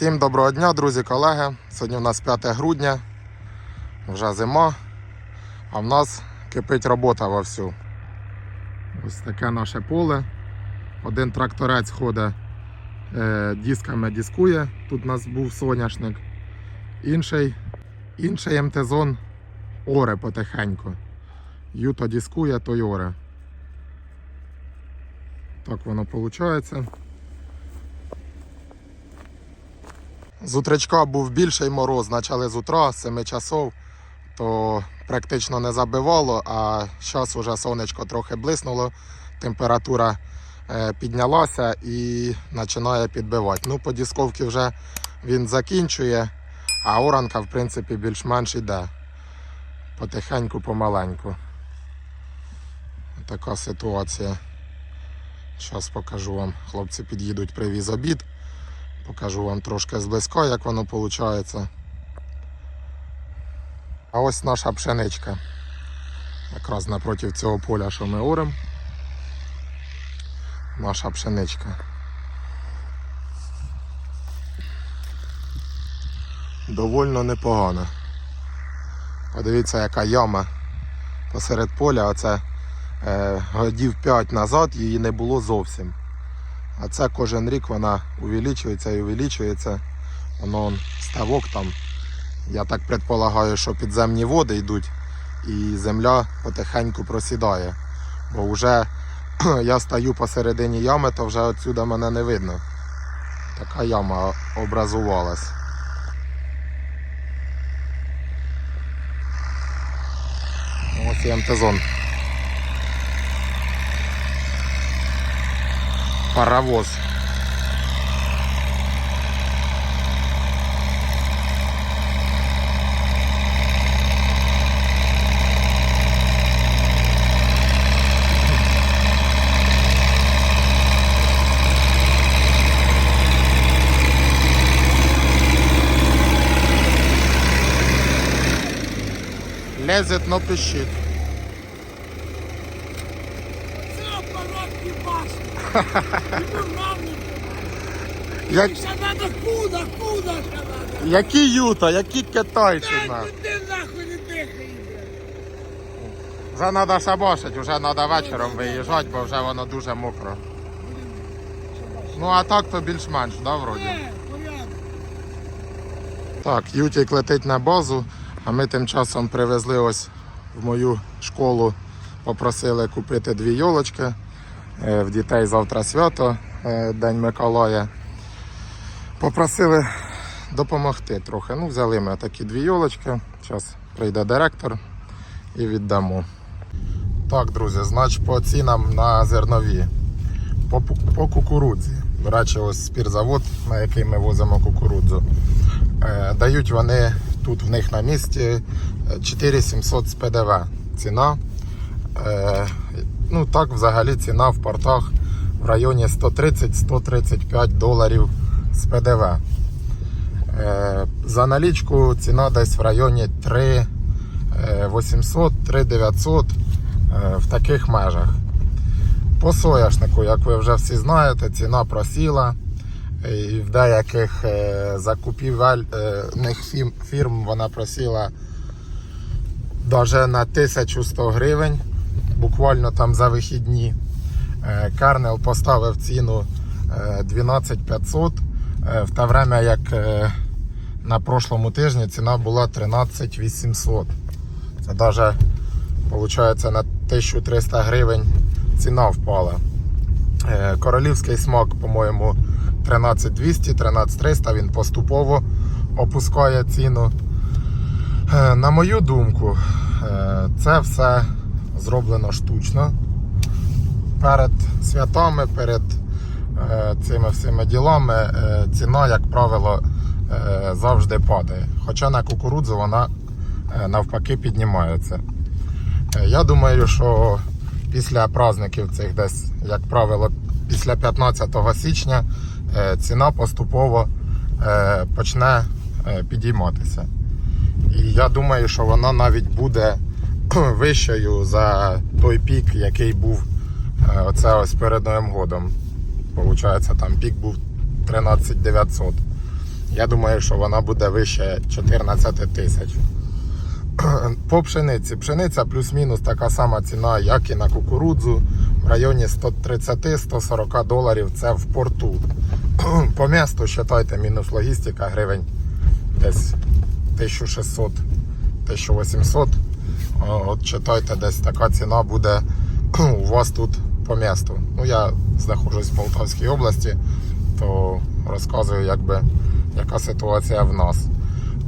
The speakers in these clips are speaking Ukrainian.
Всім доброго дня, друзі, колеги. Сьогодні у нас 5 грудня, вже зима, а в нас кипить робота вовсю. Ось таке наше поле. Один тракторець ходить е, дисками дискує. Тут у нас був соняшник. Інший, інший МТ-зон оре потихеньку. Юто дискує, той оре. Так воно виходить. З утречка був більший мороз, почали з утра, з 7 часов, то практично не забивало, а зараз вже сонечко трохи блиснуло, температура е, піднялася і починає підбивати. Ну, по дісковці вже він закінчує, а оранка, в принципі, більш-менш йде. Потихеньку, помаленьку. Така ситуація. Зараз покажу вам. Хлопці під'їдуть, привіз обід. Покажу вам трошки зблизька, як воно виходить. А ось наша пшеничка. Якраз напроти цього поля, що ми оремо. Наша пшеничка. Довольно непогана. Подивіться, яка яма посеред поля. Оце е, годів 5 назад її не було зовсім. А це кожен рік вона увеличується і увеличується. Воно он, ставок там. Я так предполагаю, що підземні води йдуть і земля потихеньку просідає. Бо вже я стою посередині ями, то вже відсюди мене не видно. Така яма образувалась. Ось і МТ-зон. Паровоз. Лезет, но пищит. Як, куда, куда які юта, які китайці Дай, на. ну ти нахуй не дихай. Вже треба шабашити, вже треба вечором виїжджати, бо вже воно дуже мокро. Ну а так то більш-менш, да, вроді? Так, Ютік летить на базу, а ми тим часом привезли ось в мою школу, попросили купити дві йолочки. Е, В дітей завтра свято, е, День Миколая. Попросили допомогти трохи. Ну, взяли ми такі дві йолочки. Зараз прийде директор і віддамо. Так, друзі, значить по цінам на зернові. По, по кукурудзі. До речі, ось спірзавод, на який ми возимо кукурудзу. Е, Дають вони тут в них на місці е, 4700 з ПДВ ціна. Е, Ну так, взагалі ціна в портах в районі 130-135 доларів з ПДВ. Е, За налічку ціна десь в районі 3 800, 3 900 е, в таких межах. По сояшнику, як ви вже всі знаєте, ціна просіла. І в деяких е, закупівельних фірм вона просіла навіть на 1100 гривень, буквально там за вихідні. Е, Кернел поставив ціну е, 12500, е, в те время як е, на прошлому тижні ціна була 13800. Це навіть виходить на 1300 гривень ціна впала. Е, Королівський смак, по-моєму, 13200, 13300, він поступово опускає ціну. Е, На мою думку, е, це все зроблено штучно. Перед святами, перед е, цими всіми ділами е, ціна, як правило, е, завжди падає. Хоча на кукурудзу вона навпаки піднімається. Я думаю, що після праздників цих десь, як правило, після 15 січня ціна поступово почне підійматися. І я думаю, що вона навіть буде вищою за той пік, який був е, оце ось перед Новим годом. Получається, там пік був 13 900. Я думаю, що вона буде вище 14 тисяч. По пшениці. Пшениця плюс-мінус така сама ціна, як і на кукурудзу. В районі 130-140 доларів це в порту. По місту, вважайте, мінус логістика гривень десь 1600-1800. От читайте, десь така ціна буде у вас тут по місту. Ну, я знаходжусь в Полтавській області, то розказую, якби, яка ситуація в нас.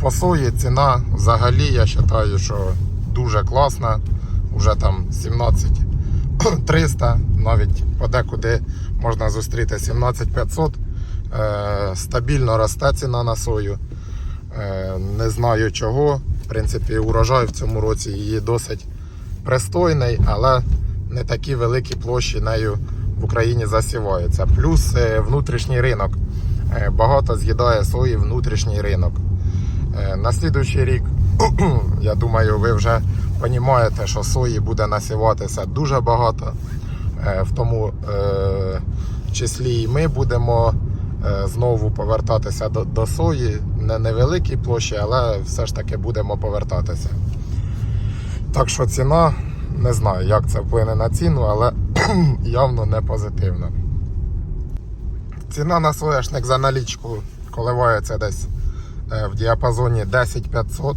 По сої ціна взагалі я вважаю, що дуже класна. Уже там 17 300, навіть подекуди можна зустріти 17 500. Е, стабільно росте ціна на сою. Е, не знаю чого. В принципі, урожай в цьому році її досить пристойний, але не такі великі площі нею в Україні засіваються. Плюс е, внутрішній ринок. Е, Багато з'їдає сої внутрішній ринок. Е, На слідуючий рік, я думаю, ви вже розумієте, що сої буде насіватися дуже багато. В тому числі і ми будемо знову повертатися до сої. Не невеликій площі, але все ж таки будемо повертатися. Так що ціна, не знаю, як це вплине на ціну, але явно не позитивно. Ціна на соняшник за налічку коливається десь е, в діапазоні 10500.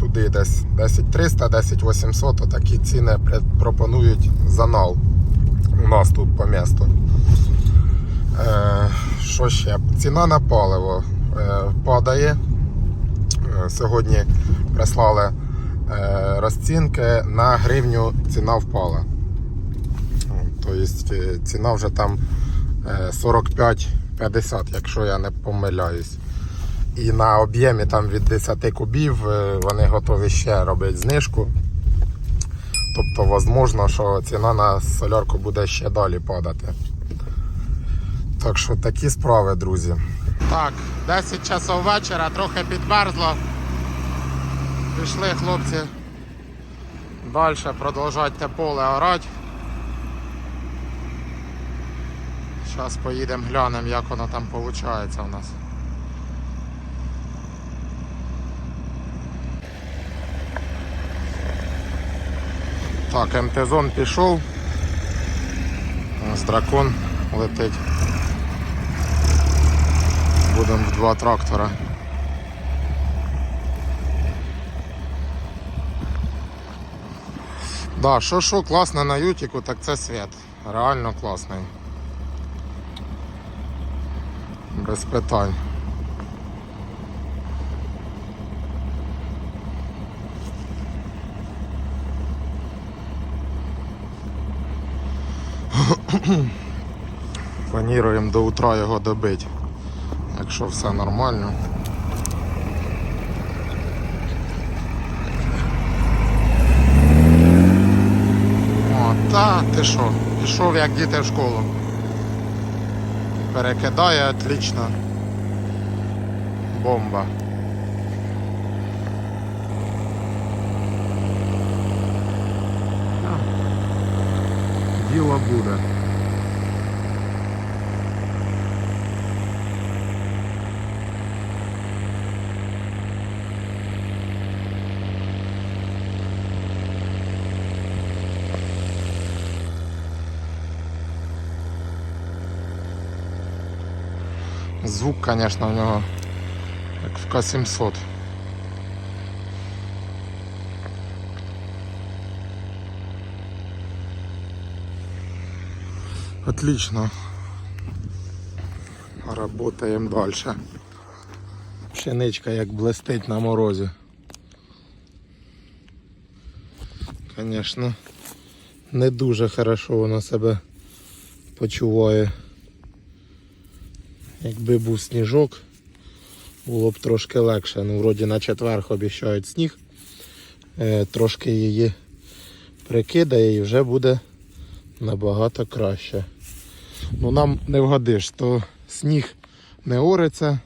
Туди десь 10300, 10800, отакі ціни пропонують за нал. У нас тут по місту. Що ще? Ціна на паливо е, падає. Е, Сьогодні прислали е, розцінки на гривню ціна впала. Тобто ціна вже там е, 45-50, якщо я не помиляюсь. І на об'ємі там від 10 кубів вони готові ще робити знижку. Тобто, можливо, що ціна на солярку буде ще далі падати. Так що такі справи, друзі. Так, 10 часов вечора, трохи підмерзло. Пішли хлопці далі продовжати те поле орати. Зараз поїдемо глянемо, як воно там виходить у нас. Так, МТ-зон пішов. Ось дракон летить. Будемо в два трактора. Да, що що класно на ютіку, так це світ. Реально класний. Без питань. Плануємо до утра його добити, якщо все нормально. О, та ти що, пішов як діти в школу. Перекидає отлично. Бомба. Діло буде. Звук, конечно, у нього як в К-700. Отлично. Работаем дальше. Пшеничка як блистить на морозі. Конечно, не дуже хорошо вона себе почуває. Якби був сніжок, було б трошки легше. Ну, вроді на четвер обіцяють сніг. Е, трошки її прикидає і вже буде набагато краще. Ну нам не вгодиш, то сніг не ориться,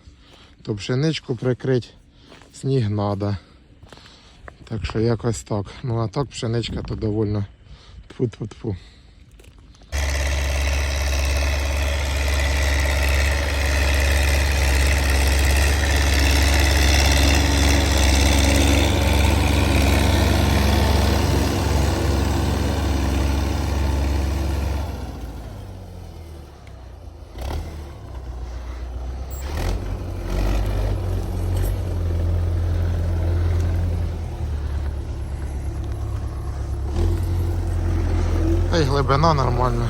то пшеничку прикрить сніг треба. Так що якось так. Ну а так пшеничка то довольно тфу-тфу-тфу. Й глибина нормальна.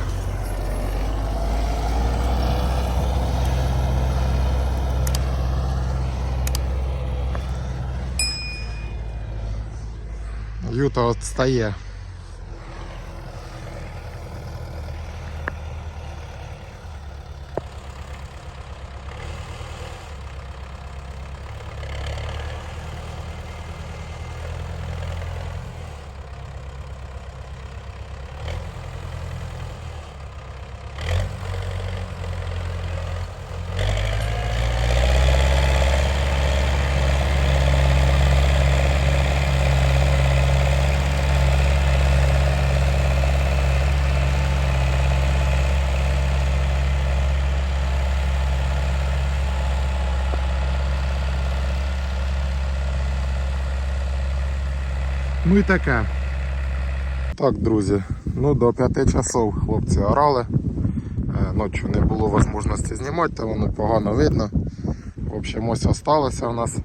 Юта от Ну і таке. Так, друзі, ну до 5 часов хлопці орали. Е, Ночі не було можливості знімати, та воно погано видно. В общем, ось осталося у нас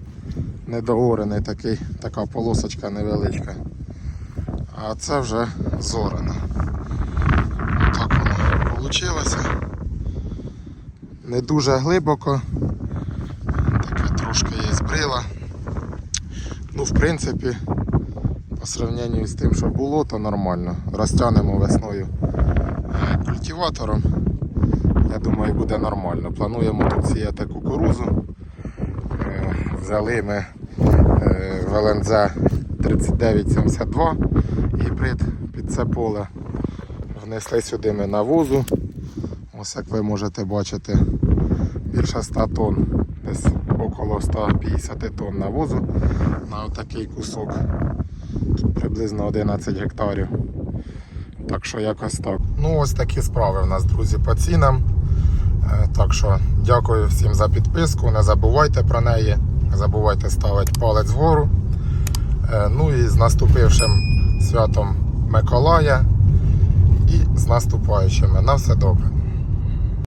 недоорений такий, така полосочка невеличка. А це вже зорано. Так воно вийшло. Не дуже глибоко. Таке трошки є збрила. Ну, в принципі, сравненню з тим, що було, то нормально. Розтягнемо весною культиватором. Я думаю, буде нормально. Плануємо тут сіяти кукурузу. Е, Взяли ми е, в ЛНЗ 3972 гібрид під це поле. Внесли сюди ми навозу. Ось як ви можете бачити, більше 100 тонн, десь около 150 тонн навозу на отакий кусок. Приблизно 11 гектарів. Так що якось так. Ну ось такі справи в нас, друзі, по цінам. Е, Так що дякую всім за підписку. Не забувайте про неї. Не забувайте ставити палець вгору. Е, Ну і з наступившим святом Миколая і з наступаючими. На все добре.